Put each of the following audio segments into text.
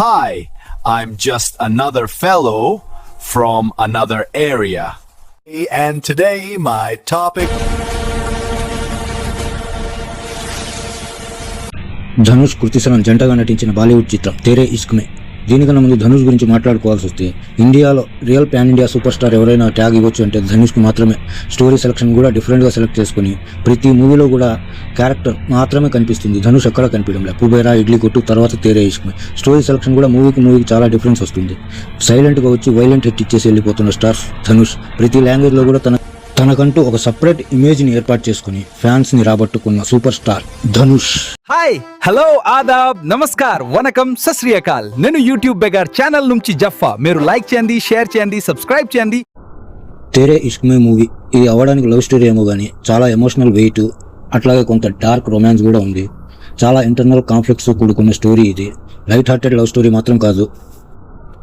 Hi, I'm just another fellow from another area. And today, my topic Dhanush Kriti Sanon జంటగా నటించిన బాలీవుడ్ చిత్రం తేరే ఇష్క్మే దీనికన్నా ముందు ధనుష్ గురించి మాట్లాడుకోవాల్సి వస్తే ఇండియాలో real pan India super star ఎవరైనా ట్యాగ్ ఇవ్వచ్చు అంటే ధనుష్కి మాత్రమే స్టోరీ సెలక్షన్ కూడా డిఫరెంట్గా సెలెక్ట్ చేసుకుని ప్రతి మూవీలో కూడా క్యారెక్టర్ మాత్రమే కనిపిస్తుంది. ధనుష్ ఎక్కడ కనిపించడం లేదు. కుబేరా ఇడ్లీ కొట్టు తర్వాత తేరే వేసుకుని స్టోరీ సెలక్షన్ కూడా మూవీకి మూవీకి చాలా డిఫరెన్స్ వస్తుంది. సైలెంట్గా వచ్చి వైలెంట్ హిట్ ఇచ్చేసి వెళ్ళిపోతున్న స్టార్ ధనుష్ ప్రతి లాంగ్వేజ్లో కూడా తన తనకంటూ ఒక సపరేట్ ఇమేజ్ని ఏర్పాటు చేసుకుని ఫ్యాన్స్ని రాబట్టుకున్న super star Dhanush. Hi hello Aadab నమస్కార్ వనకం సశ్రీయకాల్. నేను యూట్యూబ్ బెగార్ ఛానల్ నుంచి జఫా మీరు లైక్ చేయండి షేర్ చేయండి సబ్స్క్రైబ్ చేయండి. తేరే ఇష్క్మే మూవీ. ఇది అవ్వడానికి లవ్ స్టోరీ ఏమో కానీ చాలా ఎమోషనల్ వెయిట్ అట్లాగే కొంత డార్క్ రొమాన్స్ కూడా ఉంది. చాలా ఇంటర్నల్ కాన్ఫ్లిక్ట్స్ కూడుకున్న స్టోరీ ఇది. లైట్ హార్టెడ్ లవ్ స్టోరీ మాత్రం కాదు.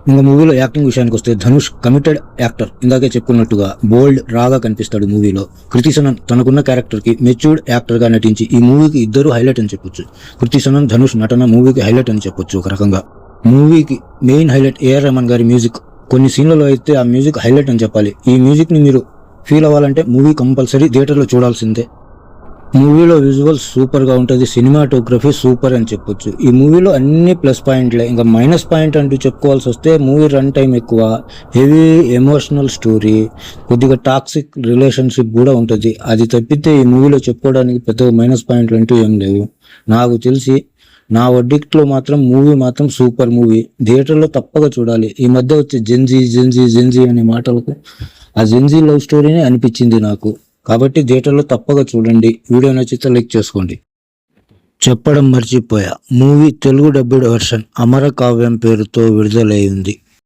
ఇంకా మూవీలో యాక్టింగ్ విషయానికి వస్తే ధనుష్ కమిటెడ్ యాక్టర్ ఇందాకే చెప్పుకున్నట్టుగా బోల్డ్ రాగా కనిపిస్తాడు మూవీలో. కృతి సనన్ తనకున్న క్యారెక్టర్కి మెచ్యూర్డ్ యాక్టర్గా నటించి ఈ మూవీకి ఇద్దరు హైలైట్ అని చెప్పొచ్చు. కృతి సనన్ ధనుష్ నటన మూవీకి హైలైట్ అని చెప్పొచ్చు ఒక రకంగా. మూవీకి మెయిన్ హైలైట్ ఏఆర్ రహమాన్ గారి మ్యూజిక్ కొన్ని సీన్లలో అయితే ఆ మ్యూజిక్ హైలైట్ అని చెప్పాలి. ఈ మ్యూజిక్ని మీరు ఫీల్ అవ్వాలంటే మూవీ కంపల్సరీ థియేటర్లో చూడాల్సిందే. మూవీలో విజువల్ సూపర్గా ఉంటుంది సినిమాటోగ్రఫీ సూపర్ అని చెప్పొచ్చు. ఈ మూవీలో అన్ని ప్లస్ పాయింట్లే ఇంకా మైనస్ పాయింట్ అంటూ చెప్పుకోవాల్సి వస్తే మూవీ రన్ టైం ఎక్కువ హెవీ ఎమోషనల్ స్టోరీ కొద్దిగా టాక్సిక్ రిలేషన్షిప్ కూడా ఉంటుంది. అది తప్పితే ఈ మూవీలో చెప్పుకోవడానికి పెద్ద మైనస్ పాయింట్లు అంటూ ఏం లేవు. నాకు తెలిసి నా వడ్డిక్ట్లో మాత్రం మూవీ మాత్రం సూపర్ మూవీ. థియేటర్లో తప్పక చూడాలి. ఈ మధ్య వచ్చే జెన్జీ జెన్జీ జెన్జీ అనే మాటలకు ఆ జెన్జీ లవ్ స్టోరీనే అనిపించింది నాకు. కాబట్టి థియేటర్లో తప్పక చూడండి. వీడియో నచ్చితే లైక్ చేసుకోండి. చెప్పడం మర్చిపోయా. Movie Telugu dubbed version Amara Kavyam పేరుతో విడుదలై ఉంది